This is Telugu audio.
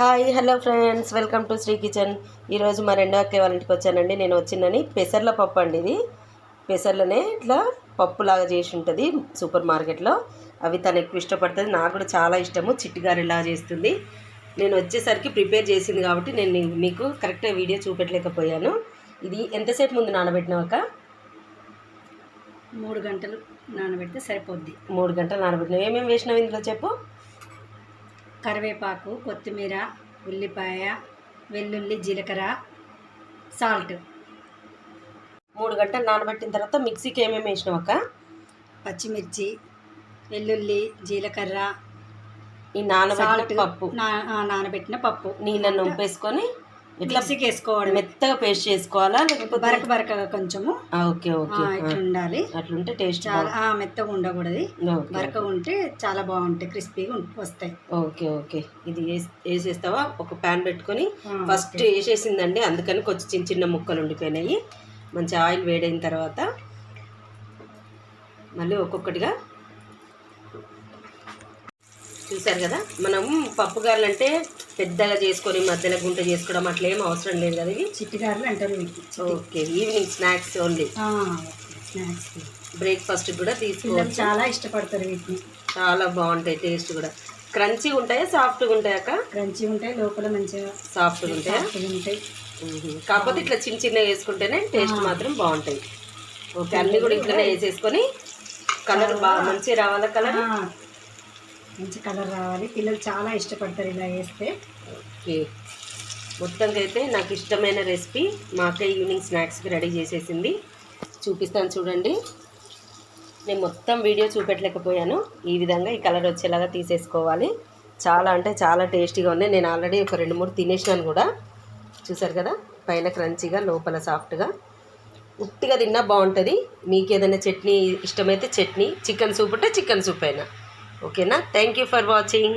Hi hello friends. Welcome to Shri kitchen. ఈరోజు మా రెండో అక్క వాళ్ళ ఇంటికి వచ్చానండి. నేను వచ్చిందని పెసర్ల పప్పు అండి ఇది. పెసర్లనే ఇట్లా పప్పులాగా చేసి ఉంటుంది సూపర్ మార్కెట్లో. అవి తను ఎక్కువ ఇష్టపడుతుంది. నాకు కూడా చాలా ఇష్టము. చిట్టిగారిలా చేస్తుంది. నేను వచ్చేసరికి ప్రిపేర్ చేసింది కాబట్టి నేను మీకు కరెక్ట్గా వీడియో చూపెట్టలేకపోయాను. ఇది ఎంతసేపు ముందు నానబెట్టినాక మూడు గంటలు నానబెడితే సరిపోద్ది. మూడు గంటలు నానబెట్టినావు. ఏమేమి వేసినావు ఇందులో చెప్పు? కరివేపాకు కొత్తిమీర ఉల్లిపాయ వెల్లుల్లి జీలకర్ర సాల్ట్. మూడు గంటలు నానబెట్టిన తర్వాత మిక్సీకి ఏమేమి వేసినావు అక్క? పచ్చిమిర్చి వెల్లుల్లి జీలకర్ర ఈ నానబెట్టిన పప్పు. నానబెట్టిన పప్పు. నీళ్ళని వంపేసుకొని ఇట్లా వేసుకోవడం మెత్తగా పేస్ట్ చేసుకోవాలా? లేకపోతే బరక బరకగా కొంచెము. Okay okay. ఇట్లా ఉండాలి. అట్లుంటే టేస్ట్ చాలా మెత్తగా ఉండకూడదు. ఓకే బరక ఉంటే చాలా బాగుంటాయి క్రిస్పీగా వస్తాయి. Okay okay. ఇది వేస్- వేసేస్తావా? ఒక ప్యాన్ పెట్టుకొని ఫస్ట్ వేసేసిందండి. అందుకని కొంచెం చిన్న చిన్న ముక్కలు ఉండిపోయినాయి. మంచి ఆయిల్ వేడైన తర్వాత మళ్ళీ ఒక్కొక్కటిగా చూసారు కదా? మనం పప్పు గారెలు అంటే పెద్దగా చేసుకొని మధ్యలో గుంట చేసుకోవడం అట్లా ఏం అవసరం లేదు కదా ఇవి చిట్టిగారులు అంటారు okay evening snacks only. Snacks. Breakfast కూడా తీసుకోవచ్చు. చాలా ఇష్టపడతారు వీటిని. చాలా బాగుంటాయి టేస్ట్ కూడా. క్రంచీగా ఉంటాయా సాఫ్ట్గా ఉంటాయాక క్రంచీ ఉంటాయి లోపల మంచిగా సాఫ్ట్గా ఉంటాయా? ఉంటాయి. కాకపోతే ఇట్లా చిన్న చిన్నగా వేసుకుంటేనే టేస్ట్ మాత్రం బాగుంటాయి. ఓకే అన్ని కూడా ఇట్లనే వేసేసుకొని కలర్ బాగా మంచిగా రావాలా కలర్? మంచి కలర్ రావాలి. పిల్లలు చాలా ఇష్టపడతారు ఇలా వేస్తే ఓకే. మొత్తంగా అయితే నాకు ఇష్టమైన రెసిపీ మా అక్క ఈవినింగ్ స్నాక్స్కి రెడీ చేసేసింది. చూపిస్తాను చూడండి. నేను మొత్తం వీడియో చూపెట్టలేకపోయాను. ఈ విధంగా ఈ కలర్ వచ్చేలాగా తీసేసుకోవాలి. చాలా అంటే చాలా టేస్టీగా ఉన్నాయి నేను ఆల్రెడీ ఒక రెండు మూడు తినేసినాను కూడా. చూసారు కదా? పైన క్రంచీగా లోపల సాఫ్ట్గా. ఉట్టిగా తిన్నా బాగుంటుంది. మీకు ఏదైనా చట్నీ ఇష్టమైతే చట్నీ చికెన్ సూప్ ఉంటే చికెన్ సూప్ అయినా. ఓకేనా థ్యాంక్ యూ ఫర్ వాచింగ్